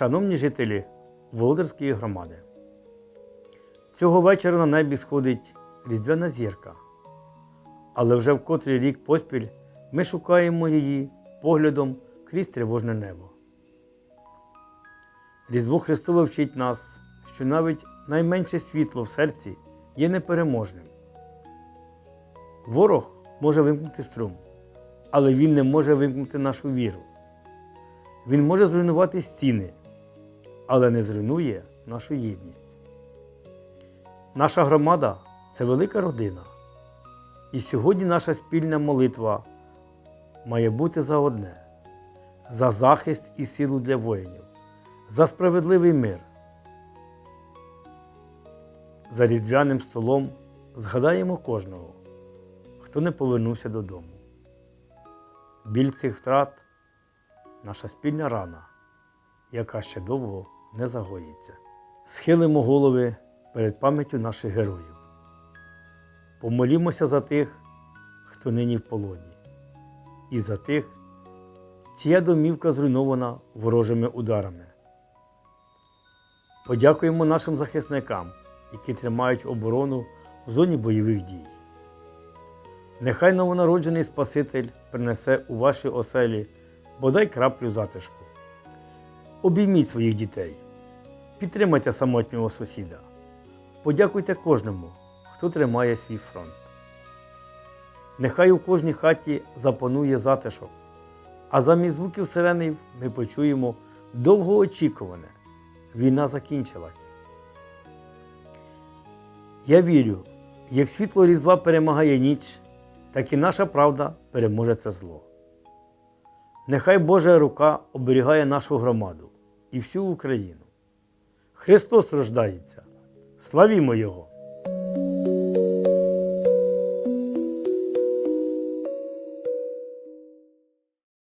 Шановні жителі Володарської громади, цього вечора на небі сходить різдвяна зірка, але вже в котрий рік поспіль ми шукаємо її поглядом крізь тривожне небо. Різдво Христове вчить нас, що навіть найменше світло в серці є непереможним. Ворог може вимкнути струм, але він не може вимкнути нашу віру. Він може зруйнувати стіни, але не зруйнує нашу єдність. Наша громада це велика родина. І сьогодні наша спільна молитва має бути за одне: за захист і силу для воїнів, за справедливий мир. За різдвяним столом згадаємо кожного, хто не повернувся додому. Біль цих втрат наша спільна рана, яка ще довго не загоїться. Схилимо голови перед пам'яттю наших героїв. Помолімося за тих, хто нині в полоні, і за тих, чия домівка зруйнована ворожими ударами. Подякуємо нашим захисникам, які тримають оборону в зоні бойових дій. Нехай новонароджений Спаситель принесе у ваші оселі бодай краплю затишку. Обійміть своїх дітей, підтримайте самотнього сусіда, подякуйте кожному, хто тримає свій фронт. Нехай у кожній хаті запанує затишок, а замість звуків сирени ми почуємо довгоочікуване. Війна закінчилась. Я вірю, як світло Різдва перемагає ніч, так і наша правда переможе це зло. Нехай Божа рука оберігає нашу громаду і всю Україну. Христос рождається. Славімо Його!